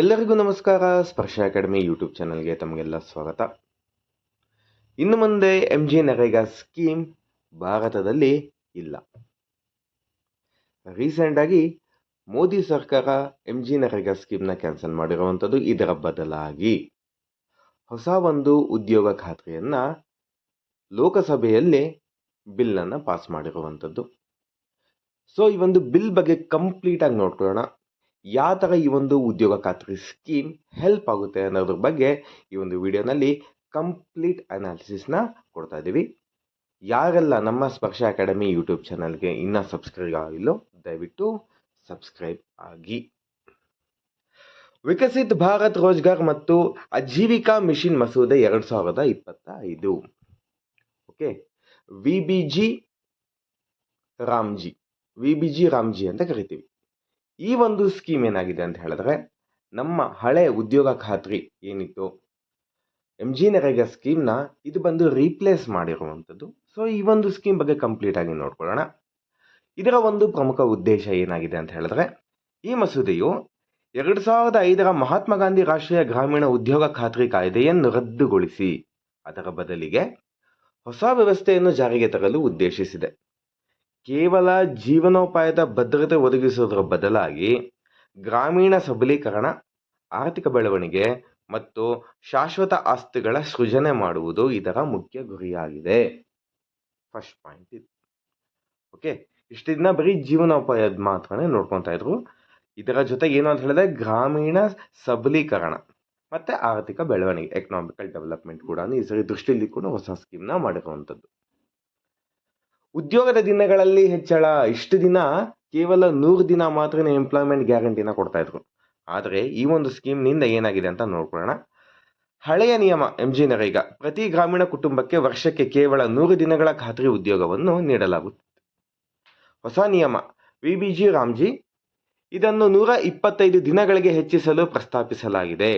ಎಲ್ಲರಿಗೂ ನಮಸ್ಕಾರ. ಸ್ಪರ್ಶ ಅಕಾಡೆಮಿ ಯೂಟ್ಯೂಬ್ ಚಾನಲ್ಗೆ ತಮಗೆಲ್ಲ ಸ್ವಾಗತ. ಇನ್ನು ಮುಂದೆ ಎಂ ಜಿ ನರೇಗಾ ಸ್ಕೀಮ್ ಭಾರತದಲ್ಲಿ ಇಲ್ಲ. ರೀಸೆಂಟಾಗಿ ಮೋದಿ ಸರ್ಕಾರ ಎಂ ಜಿ ನರೇಗಾ ಸ್ಕೀಮ್ನ ಕ್ಯಾನ್ಸಲ್ ಮಾಡಿರುವಂಥದ್ದು ಇದರ ಬದಲಾಗಿ ಹೊಸ ಒಂದು ಉದ್ಯೋಗ ಖಾತ್ರಿಯನ್ನು ಲೋಕಸಭೆಯಲ್ಲಿ ಬಿಲ್ಲನ್ನು ಪಾಸ್ ಮಾಡಿರುವಂಥದ್ದು. ಸೊ ಈ ಒಂದು ಬಿಲ್ ಬಗ್ಗೆ ಕಂಪ್ಲೀಟಾಗಿ ನೋಡ್ಕೊಳ್ಳೋಣ. ಯಾವ ಥರ ಈ ಒಂದು ಉದ್ಯೋಗ ಖಾತ್ರಿ ಸ್ಕೀಮ್ ಹೆಲ್ಪ್ ಆಗುತ್ತೆ ಅನ್ನೋದ್ರ ಬಗ್ಗೆ ಈ ಒಂದು ವಿಡಿಯೋನಲ್ಲಿ ಕಂಪ್ಲೀಟ್ ಅನಾಲಿಸಿಸ್ನ ಕೊಡ್ತಾ ಇದ್ದೀವಿ ಯಾರೆಲ್ಲ ನಮ್ಮ ಸ್ಪರ್ಶ ಅಕಾಡೆಮಿ ಯೂಟ್ಯೂಬ್ ಚಾನಲ್ಗೆ ಇನ್ನೂ ಸಬ್ಸ್ಕ್ರೈಬ್ ಆಗಿಲ್ಲೋ, ದಯವಿಟ್ಟು ಸಬ್ಸ್ಕ್ರೈಬ್ ಆಗಿ. ವಿಕಸಿತ್ ಭಾರತ್ ರೋಜ್ಗಾರ್ ಮತ್ತು ಅಜೀವಿಕಾ ಮಿಷಿನ್ ಮಸೂದೆ ಎರಡು ಸಾವಿರದ ಇಪ್ಪತ್ತ ಐದು okay, V B G Ramji, V B G Ramji ಅಂತ ಕರಿತೀವಿ. ಈ ಒಂದು ಸ್ಕೀಮ್ ಏನಾಗಿದೆ ಅಂತ ಹೇಳಿದ್ರೆ, ನಮ್ಮ ಹಳೆ ಉದ್ಯೋಗ ಖಾತ್ರಿ ಏನಿತ್ತು? ಎಂ ಜಿ ನರೇಗಾ ಸ್ಕೀಮ್ನ ಇದು ಬಂದು ರೀಪ್ಲೇಸ್ ಮಾಡಿರುವಂಥದ್ದು. ಸೊ ಈ ಒಂದು ಸ್ಕೀಮ್ ಬಗ್ಗೆ ಕಂಪ್ಲೀಟ್ ಆಗಿ ನೋಡ್ಕೊಳ್ಳೋಣ. ಇದರ ಒಂದು ಪ್ರಮುಖ ಉದ್ದೇಶ ಏನಾಗಿದೆ ಅಂತ ಹೇಳಿದ್ರೆ, ಈ ಮಸೂದೆಯು ಎರಡು ಸಾವಿರದ ಐದರ ಮಹಾತ್ಮ ಗಾಂಧಿ ರಾಷ್ಟ್ರೀಯ ಗ್ರಾಮೀಣ ಉದ್ಯೋಗ ಖಾತ್ರಿ ಕಾಯ್ದೆಯನ್ನು ರದ್ದುಗೊಳಿಸಿ. ಅದರ ಬದಲಿಗೆ ಹೊಸ ವ್ಯವಸ್ಥೆಯನ್ನು ಜಾರಿಗೆ ತರಲು ಉದ್ದೇಶಿಸಿದೆ. ಕೇವಲ ಜೀವನೋಪಾಯದ ಭದ್ರತೆ ಒದಗಿಸುವುದರ ಬದಲಾಗಿ ಗ್ರಾಮೀಣ ಸಬಲೀಕರಣ, ಆರ್ಥಿಕ ಬೆಳವಣಿಗೆ ಮತ್ತು ಶಾಶ್ವತ ಆಸ್ತಿಗಳ ಸೃಜನೆ ಮಾಡುವುದು ಇದರ ಮುಖ್ಯ ಗುರಿಯಾಗಿದೆ. ಫಸ್ಟ್ ಪಾಯಿಂಟ್ ಇದು. ಓಕೆ ಇಷ್ಟು ಬರೀ ಜೀವನೋಪಾಯದ ಮಾತ್ರನೇ ನೋಡ್ಕೊತಾ ಇದ್ರು. ಇದರ ಜೊತೆ ಏನು ಅಂತ ಹೇಳಿದ್ರೆ ಗ್ರಾಮೀಣ ಸಬಲೀಕರಣ ಮತ್ತು ಆರ್ಥಿಕ ಬೆಳವಣಿಗೆ ಎಕನಾಮಿಕಲ್ ಡೆವಲಪ್ಮೆಂಟ್ ಕೂಡ ಈ ಸರಿ ದೃಷ್ಟಿಯಲ್ಲಿ ಕೂಡ ಹೊಸ ಸ್ಕೀಮ್ನ ಮಾಡಿರುವಂಥದ್ದು. ಉದ್ಯೋಗದ ದಿನಗಳಲ್ಲಿ ಹೆಚ್ಚಳ, ಇಷ್ಟು ದಿನ ಕೇವಲ ನೂರು ದಿನ ಮಾತ್ರ ಎಂಪ್ಲಾಯ್ಮೆಂಟ್ ಗ್ಯಾರಂಟಿನ ಕೊಡ್ತಾ ಇದ್ರು. ಆದರೆ ಈ ಒಂದು ಸ್ಕೀಮ್ನಿಂದ ಏನಾಗಿದೆ ಅಂತ ನೋಡ್ಕೊಳ್ಳೋಣ. ಹಳೆಯ ನಿಯಮ ಎಂ ಜಿ ನರೇಗಾ, ಪ್ರತಿ ಗ್ರಾಮೀಣ ಕುಟುಂಬಕ್ಕೆ ವರ್ಷಕ್ಕೆ ಕೇವಲ ನೂರು ದಿನಗಳ ಖಾತ್ರಿ ಉದ್ಯೋಗವನ್ನು ನೀಡಲಾಗುತ್ತದೆ ಹೊಸ ನಿಯಮ ವಿ ಬಿ ಜಿ ರಾಮ್ಜಿ ಇದನ್ನು ನೂರ ಇಪ್ಪತ್ತೈದು ದಿನಗಳಿಗೆ ಹೆಚ್ಚಿಸಲು ಪ್ರಸ್ತಾಪಿಸಲಾಗಿದೆ.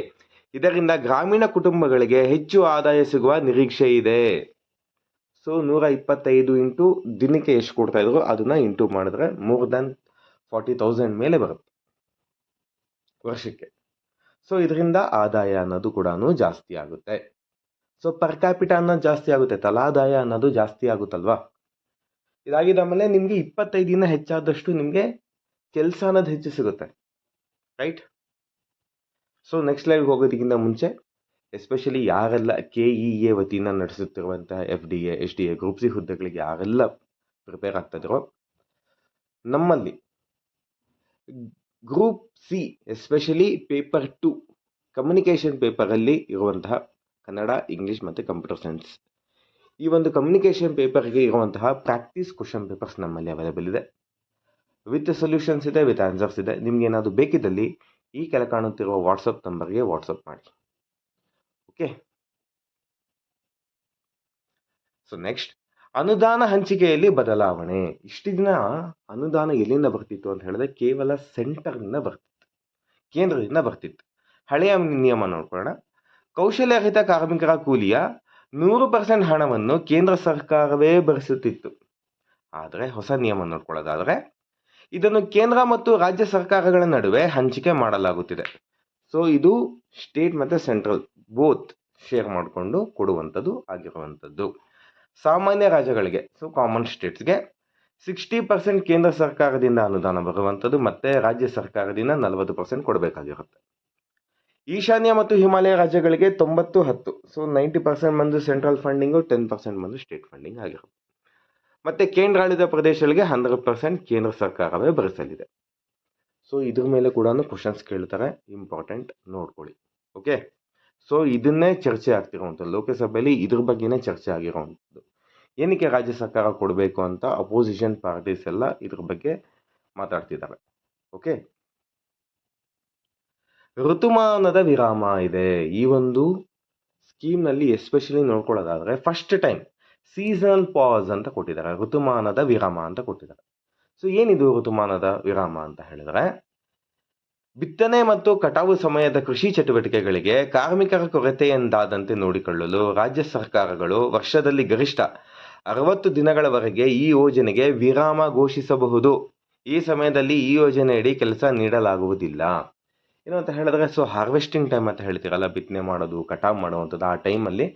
ಇದರಿಂದ ಗ್ರಾಮೀಣ ಕುಟುಂಬಗಳಿಗೆ ಹೆಚ್ಚು ಆದಾಯ ಸಿಗುವ ನಿರೀಕ್ಷೆ ಇದೆ. ಸೊ ನೂರ ಇಪ್ಪತ್ತೈದು ಇಂಟು ದಿನಕ್ಕೆ ಎಷ್ಟು ಕೊಡ್ತಾ ಇದ್ರು ಅದನ್ನ ಇಂಟು ಮಾಡಿದ್ರೆ ಮೋರ್ ದನ್ ಫಾರ್ಟಿ ತೌಸಂಡ್ ಮೇಲೆ ಬರುತ್ತೆ. ವರ್ಷಕ್ಕೆ. ಸೊ ಇದರಿಂದ ಆದಾಯ ಅನ್ನೋದು ಕೂಡ ಜಾಸ್ತಿ ಆಗುತ್ತೆ. ಸೊ ಪರ್ ಕ್ಯಾಪಿಟ ಅನ್ನೋದು ಜಾಸ್ತಿ ಆಗುತ್ತೆ. ತಲಾದಾಯ ಅನ್ನೋದು ಜಾಸ್ತಿ ಆಗುತ್ತಲ್ವಾ? ಇದಾಗಿದ ಮೇಲೆ ನಿಮಗೆ ಇಪ್ಪತ್ತೈದು ದಿನ ಹೆಚ್ಚಾದಷ್ಟು ನಿಮಗೆ ಕೆಲಸ ಅನ್ನೋದು ಹೆಚ್ಚು ಸಿಗುತ್ತೆ. ರೈಟ್ ಸೊ ನೆಕ್ಸ್ಟ್ ಲೈವ್ಗೆ ಹೋಗೋದಕ್ಕಿಂತ ಮುಂಚೆ ಎಸ್ಪೆಷಲಿ ಯಾರೆಲ್ಲ ಕೆ ಇ ಎ ವತಿಯಿಂದ ನಡೆಸುತ್ತಿರುವಂತಹ F D A H D A group C ಹುದ್ದೆಗಳಿಗೆ ಯಾರೆಲ್ಲ ಪ್ರಿಪೇರ್ ಆಗ್ತಾ ಇದ್ದಾರೋ ನಮ್ಮಲ್ಲಿ group C especially paper two communication ಪೇಪರಲ್ಲಿ ಇರುವಂತಹ ಕನ್ನಡ ಇಂಗ್ಲೀಷ್ ಮತ್ತು ಕಂಪ್ಯೂಟರ್ ಸೈನ್ಸ್ ಈ ಒಂದು ಕಮ್ಯುನಿಕೇಷನ್ ಪೇಪರ್ಗೆ ಇರುವಂತಹ ಪ್ರಾಕ್ಟೀಸ್ ಕ್ವಶನ್ ಪೇಪರ್ಸ್ ನಮ್ಮಲ್ಲಿ ಅವೈಲೇಬಲ್ ಇದೆ. ವಿತ್ ಸೊಲ್ಯೂಷನ್ಸ್ ಇದೆ ವಿತ್ ಆನ್ಸರ್ಸ್ ಇದೆ. ನಿಮ್ಗೆ ಏನಾದರೂ ಬೇಕಿದ್ದಲ್ಲಿ ಈ ಕೆಳ ಕಾಣುತ್ತಿರುವ ವಾಟ್ಸಪ್ ನಂಬರ್ಗೆ ವಾಟ್ಸಪ್ ಮಾಡಿ. ಓಕೆ. ಸೊ ನೆಕ್ಸ್ಟ್ ಅನುದಾನ ಹಂಚಿಕೆಯಲ್ಲಿ ಬದಲಾವಣೆ. ಇಷ್ಟು ದಿನ ಅನುದಾನ ಎಲ್ಲಿಂದ ಬರ್ತಿತ್ತು ಅಂತ ಹೇಳಿದ್ರೆ ಕೇವಲ ಸೆಂಟರ್ನಿಂದ ಬರ್ತಿತ್ತು. ಕೇಂದ್ರದಿಂದ ಬರ್ತಿತ್ತು. ಹಳೆಯ ನಿಯಮ ನೋಡ್ಕೊಳ್ಳೋಣ. ಕೌಶಲ್ಯರಹಿತ ಕಾರ್ಮಿಕರ ಕೂಲಿಯ ನೂರು ಪರ್ಸೆಂಟ್ ಹಣವನ್ನು ಕೇಂದ್ರ ಸರ್ಕಾರವೇ ಭರಿಸುತ್ತಿತ್ತು. ಆದರೆ ಹೊಸ ನಿಯಮ ನೋಡ್ಕೊಳ್ಳೋದಾದರೆ ಇದನ್ನು ಕೇಂದ್ರ ಮತ್ತು ರಾಜ್ಯ ಸರ್ಕಾರಗಳ ನಡುವೆ ಹಂಚಿಕೆ ಮಾಡಲಾಗುತ್ತಿದೆ. ಸೊ ಇದು ಸ್ಟೇಟ್ ಮತ್ತು ಸೆಂಟ್ರಲ್ ಬೋತ್ ಶೇರ್ ಮಾಡಿಕೊಂಡು ಕೊಡುವಂಥದ್ದು ಆಗಿರುವಂಥದ್ದು. ಸಾಮಾನ್ಯ ರಾಜ್ಯಗಳಿಗೆ ಸೊ ಕಾಮನ್ ಸ್ಟೇಟ್ಸ್ಗೆ ಸಿಕ್ಸ್ಟಿ ಪರ್ಸೆಂಟ್ ಕೇಂದ್ರ ಸರ್ಕಾರದಿಂದ ಅನುದಾನ ಬರುವಂಥದ್ದು ಮತ್ತು ರಾಜ್ಯ ಸರ್ಕಾರದಿಂದ ನಲವತ್ತು ಪರ್ಸೆಂಟ್ ಕೊಡಬೇಕಾಗಿರುತ್ತೆ. ಈಶಾನ್ಯ ಮತ್ತು ಹಿಮಾಲಯ ರಾಜ್ಯಗಳಿಗೆ ತೊಂಬತ್ತು ಹತ್ತು ಸೊ ನೈಂಟಿ ಪರ್ಸೆಂಟ್ ಬಂದು ಸೆಂಟ್ರಲ್ ಫಂಡಿಂಗು ಟೆನ್ ಪರ್ಸೆಂಟ್ ಬಂದು ಸ್ಟೇಟ್ ಫಂಡಿಂಗ್ ಆಗಿರುತ್ತೆ. ಮತ್ತು ಕೇಂದ್ರಾಡಳಿತ ಪ್ರದೇಶಗಳಿಗೆ ಹಂಡ್ರೆಡ್ ಪರ್ಸೆಂಟ್ ಕೇಂದ್ರ ಸರ್ಕಾರವೇ ಭರಿಸಲಿದೆ. ಸೊ ಇದ್ರ ಮೇಲೆ ಕೂಡ ಕ್ವಶನ್ಸ್ ಕೇಳ್ತಾರೆ. ಇಂಪಾರ್ಟೆಂಟ್ ನೋಡ್ಕೊಳ್ಳಿ. ಓಕೆ ಸೊ ಇದನ್ನೇ ಚರ್ಚೆ ಆಗ್ತಿರುವಂಥದ್ದು. ಲೋಕಸಭೆಯಲ್ಲಿ ಇದ್ರ ಬಗ್ಗೆನೇ ಚರ್ಚೆ ಆಗಿರೋವಂಥದ್ದು. ಏನಕ್ಕೆ ರಾಜ್ಯ ಸರ್ಕಾರ ಕೊಡಬೇಕು ಅಂತ ಅಪೋಸಿಷನ್ ಪಾರ್ಟೀಸ್ ಎಲ್ಲ ಇದ್ರ ಬಗ್ಗೆ ಮಾತಾಡ್ತಿದ್ದಾರೆ. ಓಕೆ ಋತುಮಾನದ ವಿರಾಮ ಇದೆ. ಈ ಒಂದು ಸ್ಕೀಮ್ನಲ್ಲಿ ಎಸ್ಪೆಷಲಿ ನೋಡ್ಕೊಳ್ಳೋದಾದರೆ ಫಸ್ಟ್ ಟೈಮ್ ಸೀಸನಲ್ ಪಾಸ್ ಅಂತ ಕೊಟ್ಟಿದ್ದಾರೆ. ಋತುಮಾನದ ವಿರಾಮ ಅಂತ ಕೊಟ್ಟಿದ್ದಾರೆ. ಸೊ ಏನಿದು ಋತುಮಾನದ ವಿರಾಮ ಅಂತ ಹೇಳಿದ್ರೆ, ಬಿತ್ತನೆ ಮತ್ತು ಕಟಾವು ಸಮಯದ ಕೃಷಿ ಚಟುವಟಿಕೆಗಳಿಗೆ ಕಾರ್ಮಿಕರ ಕೊರತೆಯಿಂದಾದಂತೆ ನೋಡಿಕೊಳ್ಳಲು ರಾಜ್ಯ ಸರ್ಕಾರಗಳು ವರ್ಷದಲ್ಲಿ ಗರಿಷ್ಠ ಅರವತ್ತು ದಿನಗಳವರೆಗೆ ಈ ಯೋಜನೆಗೆ ವಿರಾಮ ಘೋಷಿಸಬಹುದು. ಈ ಸಮಯದಲ್ಲಿ ಈ ಯೋಜನೆಯಡಿ ಕೆಲಸ ನೀಡಲಾಗುವುದಿಲ್ಲ. ಏನು ಅಂತ ಹೇಳಿದ್ರೆ, ಸೊ ಹಾರ್ವೆಸ್ಟಿಂಗ್ ಟೈಮ್ ಅಂತ ಹೇಳ್ತೀರಲ್ಲ, ಬಿತ್ತನೆ ಮಾಡೋದು, ಕಟಾವು ಮಾಡುವಂಥದ್ದು ಆ ಟೈಮಲ್ಲಿ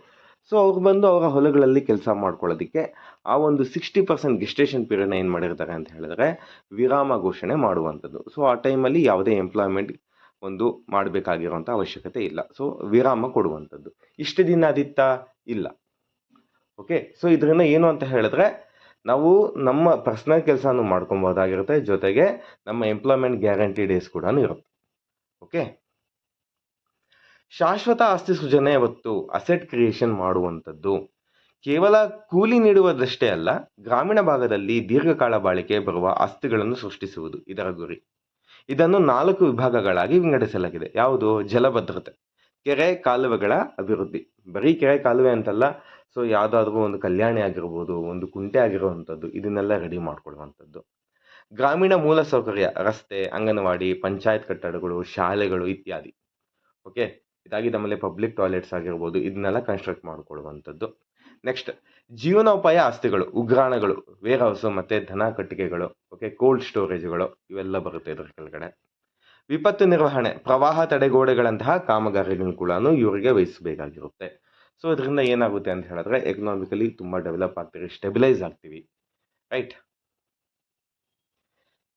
ಸೊ ಅವ್ರು ಬಂದು ಅವರ ಹೊಲಗಳಲ್ಲಿ ಕೆಲಸ ಮಾಡ್ಕೊಳ್ಳೋದಕ್ಕೆ ಆ ಒಂದು ಸಿಕ್ಸ್ಟಿ ಪರ್ಸೆಂಟ್ ಗೆಸ್ಟೇಷನ್ ಪೀರಿಯಡ್ನ ಏನು ಮಾಡಿರ್ತಾರೆ ಅಂತ ಹೇಳಿದ್ರೆ ವಿರಾಮ ಘೋಷಣೆ ಮಾಡುವಂಥದ್ದು. ಸೊ ಆ ಟೈಮಲ್ಲಿ ಯಾವುದೇ ಎಂಪ್ಲಾಯ್ಮೆಂಟ್ ಒಂದು ಮಾಡಬೇಕಾಗಿರುವಂಥ ಅವಶ್ಯಕತೆ ಇಲ್ಲ. ಸೊ ವಿರಾಮ ಕೊಡುವಂಥದ್ದು. ಇಷ್ಟು ದಿನ ಅದಿತ್ತ ಇಲ್ಲ. ಓಕೆ ಸೊ ಇದರಿಂದ ಏನು ಅಂತ ಹೇಳಿದ್ರೆ ನಾವು ನಮ್ಮ ಪರ್ಸ್ನಲ್ ಕೆಲಸನೂ ಮಾಡ್ಕೊಬೋದಾಗಿರುತ್ತೆ ಜೊತೆಗೆ ನಮ್ಮ ಎಂಪ್ಲಾಯ್ಮೆಂಟ್ ಗ್ಯಾರಂಟಿ ಡೇಸ್ ಕೂಡ ಇರುತ್ತೆ. ಓಕೆ ಶಾಶ್ವತ ಆಸ್ತಿ ಸೃಜನೆ ಮತ್ತು ಅಸೆಟ್ ಕ್ರಿಯೇಷನ್ ಮಾಡುವಂಥದ್ದು. ಕೇವಲ ಕೂಲಿ ನೀಡುವುದಷ್ಟೇ ಅಲ್ಲ, ಗ್ರಾಮೀಣ ಭಾಗದಲ್ಲಿ ದೀರ್ಘಕಾಲ ಬಾಳಿಕೆ ಬರುವ ಆಸ್ತಿಗಳನ್ನು ಸೃಷ್ಟಿಸುವುದು ಇದರ ಗುರಿ. ಇದನ್ನು ನಾಲ್ಕು ವಿಭಾಗಗಳಾಗಿ ವಿಂಗಡಿಸಲಾಗಿದೆ. ಯಾವುದು? ಜಲಭದ್ರತೆ, ಕೆರೆ ಕಾಲುವೆಗಳ ಅಭಿವೃದ್ಧಿ. ಬರೀ ಕೆರೆ ಕಾಲುವೆ ಅಂತಲ್ಲ, ಸೊ ಯಾವುದಾದ್ರೂ ಒಂದು ಕಲ್ಯಾಣಿ ಆಗಿರ್ಬೋದು, ಒಂದು ಕುಂಟೆ ಆಗಿರುವಂಥದ್ದು, ಇದನ್ನೆಲ್ಲ ರೆಡಿ ಮಾಡ್ಕೊಳ್ಳುವಂಥದ್ದು. ಗ್ರಾಮೀಣ ಮೂಲಸೌಕರ್ಯ, ರಸ್ತೆ, ಅಂಗನವಾಡಿ, ಪಂಚಾಯತ್ ಕಟ್ಟಡಗಳು, ಶಾಲೆಗಳು ಇತ್ಯಾದಿ. ಓಕೆ ಇದಾಗಿ ನಮ್ಮಲ್ಲಿ ಪಬ್ಲಿಕ್ ಟಾಯ್ಲೆಟ್ಸ್ ಆಗಿರ್ಬೋದು ಇದನ್ನೆಲ್ಲ ಕನ್ಸ್ಟ್ರಕ್ಟ್ ಮಾಡಿಕೊಳ್ಳುವಂಥದ್ದು. ನೆಕ್ಸ್ಟ್ ಜೀವನೋಪಾಯ ಆಸ್ತಿಗಳು, ಉಗ್ರಾಣಗಳು ವೇರ್ ಹೌಸ್ ಮತ್ತು ಧನ ಕಟ್ಟಿಗೆಗಳು ಓಕೆ ಕೋಲ್ಡ್ ಸ್ಟೋರೇಜ್ಗಳು ಇವೆಲ್ಲ ಬರುತ್ತೆ ಇದರ ಕೆಳಗಡೆ. ವಿಪತ್ತು ನಿರ್ವಹಣೆ, ಪ್ರವಾಹ ತಡೆಗೋಡೆಗಳಂತಹ ಕಾಮಗಾರಿಗಳನ್ನು ಕೂಡ ಇವರಿಗೆ ವಹಿಸಬೇಕಾಗಿರುತ್ತೆ. ಸೊ ಇದರಿಂದ ಏನಾಗುತ್ತೆ ಅಂತ ಹೇಳಿದ್ರೆ ಎಕನಾಮಿಕಲಿ ತುಂಬ ಡೆವಲಪ್ ಆಗ್ತೀವಿ ಸ್ಟೆಬಿಲೈಸ್ ಆಗ್ತೀವಿ. ರೈಟ್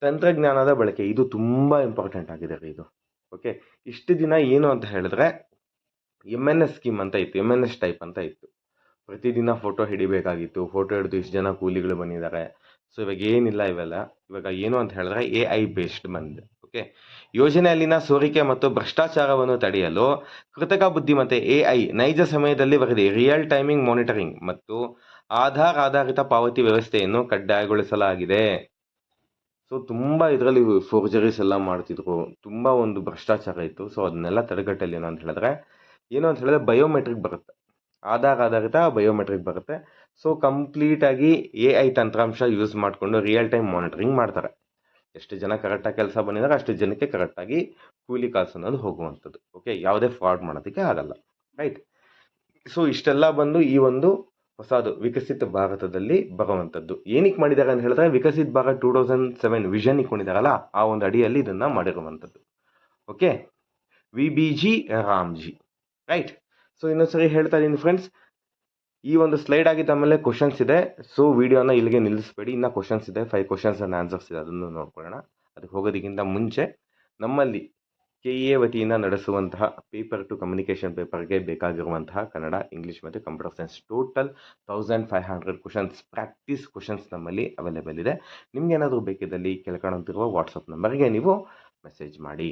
ತಂತ್ರಜ್ಞಾನದ ಬಳಕೆ, ಇದು ತುಂಬ ಇಂಪಾರ್ಟೆಂಟ್ ಆಗಿದೆ ಇದು. ಓಕೆ ಇಷ್ಟು ದಿನ ಏನು ಅಂತ ಹೇಳಿದ್ರೆ ಎಂ ಎನ್ ಎಸ್ ಸ್ಕೀಮ್ ಅಂತ ಇತ್ತು ಎಂ ಎನ್ ಎಸ್ ಟೈಪ್ ಅಂತ ಇತ್ತು. ಪ್ರತಿದಿನ ಫೋಟೋ ಹಿಡಿಬೇಕಾಗಿತ್ತು ಫೋಟೋ ಹಿಡಿದು ಇಷ್ಟು ಜನ ಕೂಲಿಗಳು ಬಂದಿದ್ದಾರೆ. ಸೊ ಇವಾಗ ಏನಿಲ್ಲ ಇವೆಲ್ಲ. ಇವಾಗ ಏನು ಅಂತ ಹೇಳಿದ್ರೆ ಎ ಐ ಬೇಸ್ಡ್ ಬಂದಿದೆ ಓಕೆ ಯೋಜನೆಯಲ್ಲಿನ ಸೋರಿಕೆ ಮತ್ತು ಭ್ರಷ್ಟಾಚಾರವನ್ನು ತಡೆಯಲು ಕೃತಕ ಬುದ್ಧಿಮತ್ತೆ ಎ ಐ ನೈಜ ಸಮಯದಲ್ಲಿ ವರದಿ ರಿಯಲ್ ಟೈಮಿಂಗ್ ಮಾನಿಟರಿಂಗ್ ಮತ್ತು ಆಧಾರ್ ಆಧಾರಿತ ಪಾವತಿ ವ್ಯವಸ್ಥೆಯನ್ನು ಕಡ್ಡಾಯಗೊಳಿಸಲಾಗಿದೆ. ಸೊ ತುಂಬ ಇದರಲ್ಲಿ ಫೋರ್ಜರೀಸ್ ಎಲ್ಲ ಮಾಡ್ತಿದ್ರು. ತುಂಬ ಒಂದು ಭ್ರಷ್ಟಾಚಾರ ಇತ್ತು. ಸೊ ಅದನ್ನೆಲ್ಲ ತಡೆಗಟ್ಟಲಿ ಏನು ಅಂತ ಹೇಳಿದ್ರೆ, ಏನು ಅಂತ ಹೇಳಿದ್ರೆ ಬಯೋಮೆಟ್ರಿಕ್ ಬರುತ್ತೆ. ಆಧಾರ್ ಆಧಾರಿತ ಬಯೋಮೆಟ್ರಿಕ್ ಬರುತ್ತೆ. ಸೊ ಕಂಪ್ಲೀಟಾಗಿ ಎ ಐ ತಂತ್ರಾಂಶ ಯೂಸ್ ಮಾಡಿಕೊಂಡು ರಿಯಲ್ ಟೈಮ್ ಮಾನಿಟರಿಂಗ್ ಮಾಡ್ತಾರೆ. ಎಷ್ಟು ಜನ ಕರೆಕ್ಟಾಗಿ ಕೆಲಸ ಬಂದಿದ್ದಾರೆ ಅಷ್ಟು ಜನಕ್ಕೆ ಕರೆಕ್ಟಾಗಿ ಕೂಲಿ ಕಾಸು ಅನ್ನೋದು ಹೋಗುವಂಥದ್ದು. ಓಕೆ ಯಾವುದೇ ಫ್ರಾಡ್ ಮಾಡೋದಕ್ಕೆ ಆಗಲ್ಲ. ರೈಟ್ ಸೊ ಇಷ್ಟೆಲ್ಲ ಬಂದು ಈ ಒಂದು ಹೊಸದು ವಿಕಸಿತ ಭಾರತದಲ್ಲಿ ಬರುವಂಥದ್ದು. ಏನಕ್ಕೆ ಮಾಡಿದ್ದಾರೆ ಅಂತ ಹೇಳಿದ್ರೆ Viksit Bharat two thousand seven vision ಇಟ್ಕೊಂಡಿದ್ದಾರಲ್ಲ ಆ ಒಂದು ಅಡಿಯಲ್ಲಿ ಇದನ್ನು ಮಾಡಿರುವಂಥದ್ದು. Okay? V B G, Ramji. Right? So ಇನ್ನೊಂದ್ಸರಿ ಹೇಳ್ತಾ ಇದ್ದೀನಿ ಫ್ರೆಂಡ್ಸ್ ಈ ಒಂದು ಸ್ಲೈಡ್ ಆಗಿದ್ದ ಆಮೇಲೆ ಕ್ವಶನ್ಸ್ ಇದೆ. ಸೊ ವಿಡಿಯೋನ ಇಲ್ಲಿಗೆ ನಿಲ್ಲಿಸ್ಬೇಡಿ. ಇನ್ನೂ ಕ್ವಶನ್ಸ್ ಇದೆ. ಫೈವ್ ಕ್ವಶನ್ಸ್ ಆ್ಯಂಡ್ ಆನ್ಸರ್ಸ್ ಇದೆ. ಅದನ್ನು ನೋಡ್ಕೊಳ್ಳೋಣ. ಅದಕ್ಕೆ ಹೋಗೋದಕ್ಕಿಂತ ಮುಂಚೆ ನಮ್ಮಲ್ಲಿ ಕೆ ಇ ಎ ವತಿಯಿಂದ ನಡೆಸುವಂತಹ ಪೇಪರ್ ಟು ಕಮ್ಯುನಿಕೇಷನ್ ಪೇಪರ್ಗೆ ಬೇಕಾಗಿರುವಂತಹ ಕನ್ನಡ ಇಂಗ್ಲೀಷ್ ಮತ್ತು computer science total thousand five hundred questions practice questions ನಮ್ಮಲ್ಲಿ ಅವೈಲೇಬಲ್ ಇದೆ. ನಿಮ್ಗೆ ಏನಾದರೂ ಬೇಕಿದ್ದಲ್ಲಿ ಕೆಳಕಾಣುತ್ತಿರುವ ವಾಟ್ಸಪ್ ನಂಬರ್ಗೆ ನೀವು ಮೆಸೇಜ್ ಮಾಡಿ.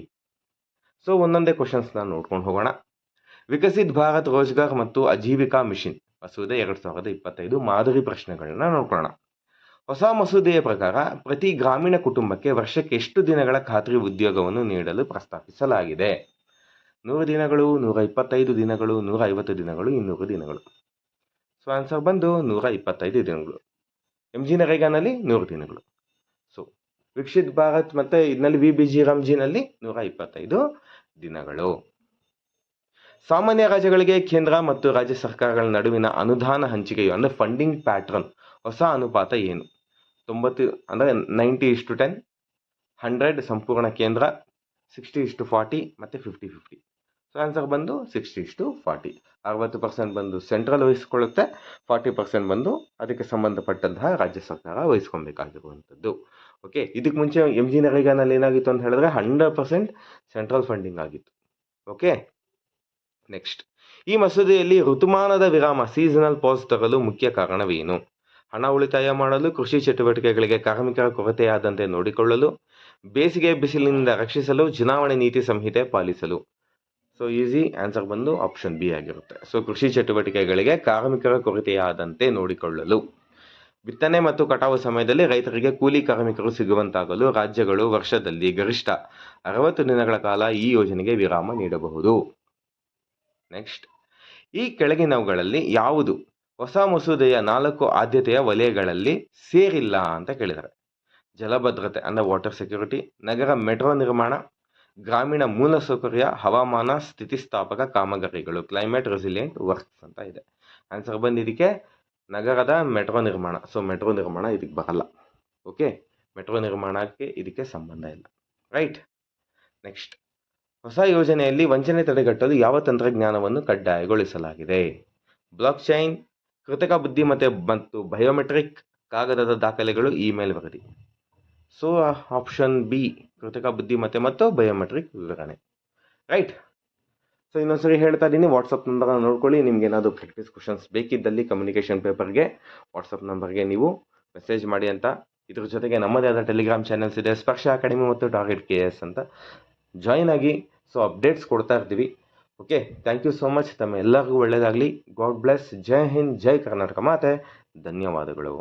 ಸೊ ಒಂದೊಂದೇ ಕ್ವಶನ್ಸ್ನ ನೋಡ್ಕೊಂಡು ಹೋಗೋಣ. ವಿಕಸಿತ್ ಭಾರತ್ ರೋಜ್ಗಾರ್ ಮತ್ತು ಅಜೀವಿಕಾ ಮಿಷಿನ್, ಮಸೂದೆ ಎರಡು ಸಾವಿರದ ಇಪ್ಪತ್ತೈದು ಮಾದರಿ ಪ್ರಶ್ನೆಗಳನ್ನ ನೋಡ್ಕೊಳ್ಳೋಣ. ಹೊಸ ಮಸೂದೆಯ ಪ್ರಕಾರ ಪ್ರತಿ ಗ್ರಾಮೀಣ ಕುಟುಂಬಕ್ಕೆ ವರ್ಷಕ್ಕೆ ಎಷ್ಟು ದಿನಗಳ ಖಾತ್ರಿ ಉದ್ಯೋಗವನ್ನು ನೀಡಲು ಪ್ರಸ್ತಾಪಿಸಲಾಗಿದೆ? ನೂರು ದಿನಗಳು ನೂರ ಇಪ್ಪತ್ತೈದು ದಿನಗಳು ನೂರ ಐವತ್ತು ದಿನಗಳು, ಇನ್ನೂರು ದಿನಗಳು. ಸೊ ಆನ್ಸರ್ ಬಂದು ನೂರ ಇಪ್ಪತ್ತೈದು ದಿನಗಳು. ಎಂ ಜಿ ನರೇಗಾನಲ್ಲಿ ನೂರು ದಿನಗಳು. ಸೊ ವಿಕಸಿತ್ ಭಾರತ್ ಮತ್ತು ಇದರಲ್ಲಿ ವಿ ಬಿ ಜಿ ರಾಮ್ಜಿನಲ್ಲಿ ನೂರ ಇಪ್ಪತ್ತೈದು ದಿನಗಳು. ಸಾಮಾನ್ಯ ರಾಜ್ಯಗಳಿಗೆ ಕೇಂದ್ರ ಮತ್ತು ರಾಜ್ಯ ಸರ್ಕಾರಗಳ ನಡುವಿನ ಅನುದಾನ ಹಂಚಿಕೆಯು ಅಂದರೆ ಫಂಡಿಂಗ್ ಪ್ಯಾಟ್ರನ್ ಹೊಸ ಅನುಪಾತ ಏನು? ತೊಂಬತ್ತು ಅಂದರೆ ನೈಂಟಿ ಇಷ್ಟು ಟೆನ್ ಹಂಡ್ರೆಡ್ ಸಂಪೂರ್ಣ ಕೇಂದ್ರ ಸಿಕ್ಸ್ಟಿ ಇಷ್ಟು ಫಾರ್ಟಿ ಮತ್ತು ಫಿಫ್ಟಿ ಫಿಫ್ಟಿ ಸೊ ಆನ್ಸರ್ ಬಂದು ಸಿಕ್ಸ್ಟಿ ಇಷ್ಟು ಫಾರ್ಟಿ ಅರವತ್ತು ಪರ್ಸೆಂಟ್ ಬಂದು ಸೆಂಟ್ರಲ್ ವಹಿಸ್ಕೊಳ್ಳುತ್ತೆ ಫಾರ್ಟಿ ಪರ್ಸೆಂಟ್ ಬಂದು ಅದಕ್ಕೆ ಸಂಬಂಧಪಟ್ಟಂತಹ ರಾಜ್ಯ ಸರ್ಕಾರ ವಹಿಸ್ಕೊಬೇಕಾಗಿರುವಂಥದ್ದು ಓಕೆ ಇದಕ್ಕೆ ಮುಂಚೆ ಎಂ ಜಿ ಏನಾಗಿತ್ತು ಅಂತ ಹೇಳಿದ್ರೆ ಹಂಡ್ರೆಡ್ ಪರ್ಸೆಂಟ್ ಸೆಂಟ್ರಲ್ ಫಂಡಿಂಗ್ ಆಗಿತ್ತು. ಓಕೆ ನೆಕ್ಸ್ಟ್ ಈ ಮಸೂದೆಯಲ್ಲಿ ಋತುಮಾನದ ವಿರಾಮ ಸೀಸನಲ್ ಪಾಸ್ ತರಲು ಮುಖ್ಯ ಕಾರಣವೇನು? ಹಣ ಉಳಿತಾಯ ಮಾಡಲು ಕೃಷಿ ಚಟುವಟಿಕೆಗಳಿಗೆ ಕಾರ್ಮಿಕರ ಕೊರತೆಯಾದಂತೆ ನೋಡಿಕೊಳ್ಳಲು, ಬೇಸಿಗೆ ಬಿಸಿಲಿನಿಂದ ರಕ್ಷಿಸಲು ಚುನಾವಣೆ ನೀತಿ ಸಂಹಿತೆ ಪಾಲಿಸಲು. ಸೊ ಈಸಿ ಆನ್ಸರ್ ಬಂದು ಆಪ್ಷನ್ ಬಿ ಆಗಿರುತ್ತೆ. ಸೊ ಕೃಷಿ ಚಟುವಟಿಕೆಗಳಿಗೆ ಕಾರ್ಮಿಕರ ಕೊರತೆಯಾದಂತೆ ನೋಡಿಕೊಳ್ಳಲು. ಬಿತ್ತನೆ ಮತ್ತು ಕಟಾವು ಸಮಯದಲ್ಲಿ ರೈತರಿಗೆ ಕೂಲಿ ಕಾರ್ಮಿಕರು ಸಿಗುವಂತಾಗಲು ರಾಜ್ಯಗಳು ವರ್ಷದಲ್ಲಿ ಗರಿಷ್ಠ ಅರವತ್ತು ದಿನಗಳ ಕಾಲ ಈ ಯೋಜನೆಗೆ ವಿರಾಮ ನೀಡಬಹುದು. ನೆಕ್ಸ್ಟ್ ಈ ಕೆಳಗಿನವುಗಳಲ್ಲಿ ಯಾವುದು ಹೊಸ ಮಸೂದೆಯ ನಾಲ್ಕು ಆದ್ಯತೆಯ ವಲಯಗಳಲ್ಲಿ ಸೇರಿಲ್ಲ ಅಂತ ಕೇಳಿದ್ದಾರೆ. ಜಲಭದ್ರತೆ ಅಂದರೆ ವಾಟರ್ ಸೆಕ್ಯೂರಿಟಿ ನಗರ ಮೆಟ್ರೋ ನಿರ್ಮಾಣ, ಗ್ರಾಮೀಣ ಮೂಲಸೌಕರ್ಯ ಹವಾಮಾನ ಸ್ಥಿತಿಸ್ಥಾಪಕ ಕಾಮಗಾರಿಗಳು ಕ್ಲೈಮೇಟ್ ರೆಸಿಲಿಯಂಟ್ ವರ್ಕ್ಸ್ ಅಂತ ಇದೆ. ಆನ್ಸರ್ ಬಂದು ನಗರದ ಮೆಟ್ರೋ ನಿರ್ಮಾಣ. ಸೊ ಮೆಟ್ರೋ ನಿರ್ಮಾಣ ಇದಕ್ಕೆ ಬರಲ್ಲ. ಓಕೆ ಮೆಟ್ರೋ ನಿರ್ಮಾಣಕ್ಕೆ ಇದಕ್ಕೆ ಸಂಬಂಧ ಇಲ್ಲ. ರೈಟ್ ನೆಕ್ಸ್ಟ್ ಹೊಸ ಯೋಜನೆಯಲ್ಲಿ ವಂಚನೆ ತಡೆಗಟ್ಟಲು ಯಾವ ತಂತ್ರಜ್ಞಾನವನ್ನು ಕಡ್ಡಾಯಗೊಳಿಸಲಾಗಿದೆ? ಬ್ಲಾಕ್ ಚೈನ್ ಕೃತಕ ಬುದ್ಧಿಮತ್ತೆ ಮತ್ತು ಬಯೋಮೆಟ್ರಿಕ್ ಕಾಗದದ ದಾಖಲೆಗಳು ಇಮೇಲ್ ವರದಿ. ಸೊ ಆಪ್ಷನ್ ಬಿ ಕೃತಕ ಬುದ್ಧಿಮತ್ತೆ ಮತ್ತು ಬಯೋಮೆಟ್ರಿಕ್ ವಿವರಣೆ. ರೈಟ್ ಸೊ ಇನ್ನೊಂದ್ಸರಿ ಹೇಳ್ತಾ ಇದ್ದೀನಿ ವಾಟ್ಸಪ್ ನಂಬರ್ ನೋಡ್ಕೊಳ್ಳಿ. ನಿಮ್ಗೆ ಏನಾದರೂ ಪ್ರಾಕ್ಟೀಸ್ ಕ್ವಶನ್ಸ್ ಬೇಕಿದ್ದಲ್ಲಿ ಕಮ್ಯುನಿಕೇಷನ್ ಪೇಪರ್ಗೆ ವಾಟ್ಸಪ್ ನಂಬರ್ಗೆ ನೀವು ಮೆಸೇಜ್ ಮಾಡಿ ಅಂತ. ಇದ್ರ ಜೊತೆಗೆ ನಮ್ಮದೇ ಆದ ಟೆಲಿಗ್ರಾಮ್ ಚಾನೆಲ್ಸ್ ಇದೆ. ಸ್ಪರ್ಶ ಅಕಾಡೆಮಿ ಮತ್ತು ಟಾರ್ಗೆಟ್ ಕೆ ಎಸ್ ಅಂತ. ಜಾಯ್ನ್ ಆಗಿ ಸೊ ಅಪ್ಡೇಟ್ಸ್ ಕೊಡ್ತಾ ಇರ್ತೀವಿ. Okay thank you so much ತಮ್ಮ ಎಲ್ಲರಿಗೂ ಒಳ್ಳೆಯದಾಗಲಿ ಗಾಡ್ ಬ್ಲೆಸ್ ಜೈ ಹಿಂದ್, ಜೈ ಕರ್ನಾಟಕ. ಮಾತೆ, ಧನ್ಯವಾದಗಳು.